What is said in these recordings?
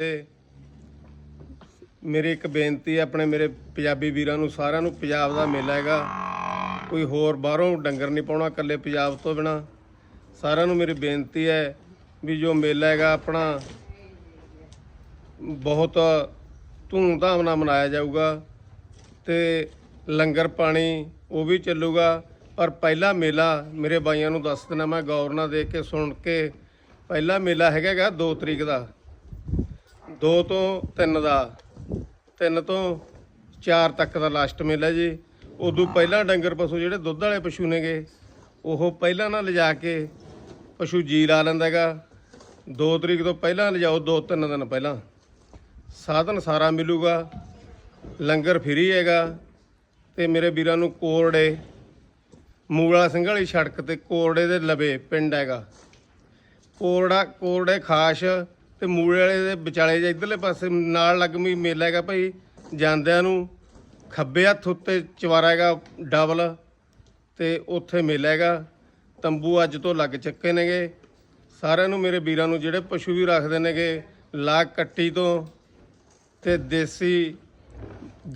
ਤੇ ਮੇਰੀ ਇੱਕ ਬੇਨਤੀ ਹੈ, ਆਪਣੇ ਮੇਰੇ ਪੰਜਾਬੀ ਵੀਰਾਂ ਨੂੰ, ਸਾਰਿਆਂ ਨੂੰ ਪੰਜਾਬ ਦਾ ਮੇਲਾ ਹੈਗਾ। ਕੋਈ ਹੋਰ ਬਾਹਰੋਂ ਡੰਗਰ ਨਹੀਂ ਪਾਉਣਾ, ਇਕੱਲੇ ਪੰਜਾਬ ਤੋਂ ਬਿਨਾ। ਸਾਰਿਆਂ ਨੂੰ ਮੇਰੀ ਬੇਨਤੀ ਹੈ ਵੀ ਜੋ ਮੇਲਾ ਹੈਗਾ, ਆਪਣਾ ਬਹੁਤ ਧੂਮਧਾਮ ਨਾਲ ਮਨਾਇਆ ਜਾਊਗਾ ਤੇ ਲੰਗਰ ਪਾਣੀ ਉਹ ਵੀ ਚੱਲੂਗਾ। ਪਰ ਪਹਿਲਾ ਮੇਲਾ ਮੇਰੇ ਬਾਈਆਂ ਨੂੰ ਦੱਸ ਦੇਣਾ ਮੈਂ, ਗੌਰ ਨਾਲ ਦੇਖ ਕੇ, ਸੁਣ ਕੇ। ਪਹਿਲਾ ਮੇਲਾ ਹੈਗਾ ਗਾ 2 ਤਰੀਕ ਦਾ। 2 ਤੋਂ 3 ਦਾ 3 ਤੋਂ 4 ਤੱਕ ਦਾ ਲਾਸਟ ਮੇਲਾ ਜੀ। ਉਦੋਂ ਪਹਿਲਾਂ ਡੰਗਰ ਪਸ਼ੂ ਜਿਹੜੇ ਦੁੱਧ ਵਾਲੇ ਪਸ਼ੂ ਨੇਗੇ, ਉਹ ਪਹਿਲਾਂ ਨਾ ਲਿਜਾ ਕੇ ਪਸ਼ੂ ਜੀ ਲਾ ਲੈਂਦਾ ਹੈਗਾ। 2 ਤਰੀਕ ਤੋਂ ਪਹਿਲਾਂ ਲਿਜਾਓ 2-3 ਦਿਨ ਪਹਿਲਾਂ। ਸਾਧਨ ਸਾਰਾ ਮਿਲੂਗਾ, ਲੰਗਰ ਫ੍ਰੀ ਹੈਗਾ। ਤੇ ਮੇਰੇ ਵੀਰਾਂ ਨੂੰ ਕੋਰੜੇ, ਮੂਲਾ ਸਿੰਘ ਵਾਲੀ ਸੜਕ ਤੇ ਕੋਰੜੇ ਦੇ ਲਵੇ ਪਿੰਡ ਹੈਗਾ। ਕੋਰੜਾ, ਕੋਰੜੇ ਖਾਸ ਤੇ ਮੂਲੇ ਵਾਲੇ ਦੇ ਵਿਚਾਲੇ ਜੇ ਇਧਰਲੇ ਪਾਸੇ ਨਾਲ ਲੱਗਮੀ ਮੇਲਾ ਹੈਗਾ ਭਾਈ, ਜਾਂਦਿਆਂ ਨੂੰ ਖੱਬੇ ਹੱਥ ਉੱਤੇ ਚਵਾਰਾ ਹੈਗਾ ਡਬਲ ਤੇ ਉੱਥੇ ਮੇਲਾ ਹੈਗਾ। ਤੰਬੂ ਅੱਜ ਤੋਂ ਲੱਗ ਚੱਕੇ ਨੇਗੇ। ਸਾਰਿਆਂ ਨੂੰ ਮੇਰੇ ਵੀਰਾਂ ਨੂੰ ਜਿਹੜੇ ਪਸ਼ੂ ਵੀ ਰੱਖਦੇ ਨੇਗੇ, ਲਾਗ ਕੱਟੀ ਤੋਂ ਤੇ ਦੇਸੀ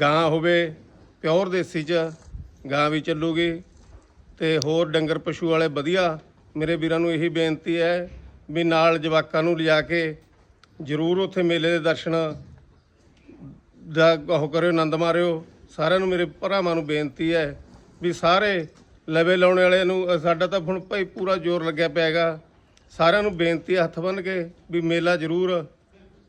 ਗਾਂ ਹੋਵੇ, ਪਿਓਰ ਦੇਸੀ ਚ ਗਾਂ ਵੀ ਚੱਲੂਗੀ ਤੇ ਹੋਰ ਡੰਗਰ ਪਸ਼ੂ ਵਾਲੇ ਵਧੀਆ। ਮੇਰੇ ਵੀਰਾਂ ਨੂੰ ਇਹੀ ਬੇਨਤੀ ਹੈ ਵੀ ਨਾਲ ਜਵਾਕਾਂ ਨੂੰ ਲਿਜਾ ਕੇ ਜ਼ਰੂਰ ਉੱਥੇ ਮੇਲੇ ਦੇ ਦਰਸ਼ਨ ਦਾ ਉਹ ਕਰਿਓ, ਆਨੰਦ ਮਾਰਿਓ। ਸਾਰਿਆਂ ਨੂੰ ਮੇਰੇ ਭਰਾਵਾਂ ਨੂੰ ਬੇਨਤੀ ਹੈ ਵੀ ਸਾਰੇ ਲਵੇ ਲਾਉਣ ਵਾਲੇ ਨੂੰ ਸਾਡਾ ਤਾਂ ਹੁਣ ਭਾਈ ਪੂਰਾ ਜ਼ੋਰ ਲੱਗਿਆ ਪਿਆ ਹੈਗਾ ਸਾਰਿਆਂ ਨੂੰ ਬੇਨਤੀ ਹੱਥ ਬੰਨ੍ਹ ਕੇ ਵੀ ਮੇਲਾ ਜ਼ਰੂਰ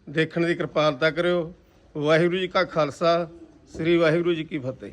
ਦੇਖਣ ਦੀ ਕਿਰਪਾਲਤਾ ਕਰਿਓ। ਵਾਹਿਗੁਰੂ ਜੀ ਕਾ ਖਾਲਸਾ, ਸ੍ਰੀ ਵਾਹਿਗੁਰੂ ਜੀ ਕੀ ਫਤਿਹ।